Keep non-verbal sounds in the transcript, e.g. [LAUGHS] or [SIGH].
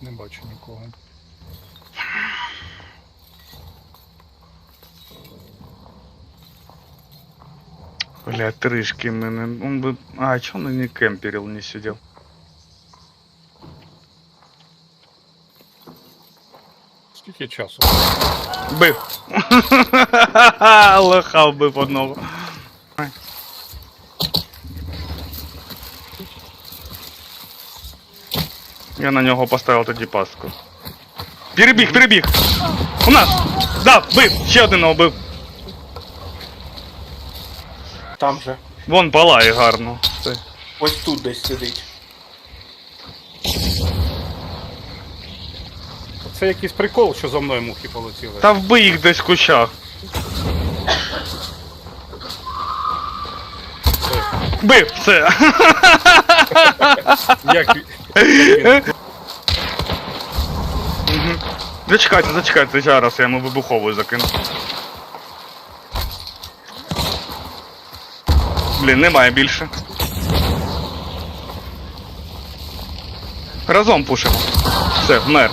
Не бачу нікого. Бля, тришки мене. Он бы... А, чё он не кемперил, не сидел? Скільки часу? Бив. [LAUGHS] Лоха вбив одного. Я на нього поставив тоді пастку. Перебіг, перебіг! У нас! Да, бив! Ще один бив! Там же. Вон палає гарно. Це. Ось тут десь сидить. Це якийсь прикол, що за мною мухи полетіли. Та вбий їх десь в кущах. Бив! Все! Як... Зачекайте, зачекайте, зараз я йому вибуховую закину. Блін, немає більше. Разом пушимо. Все, вмер.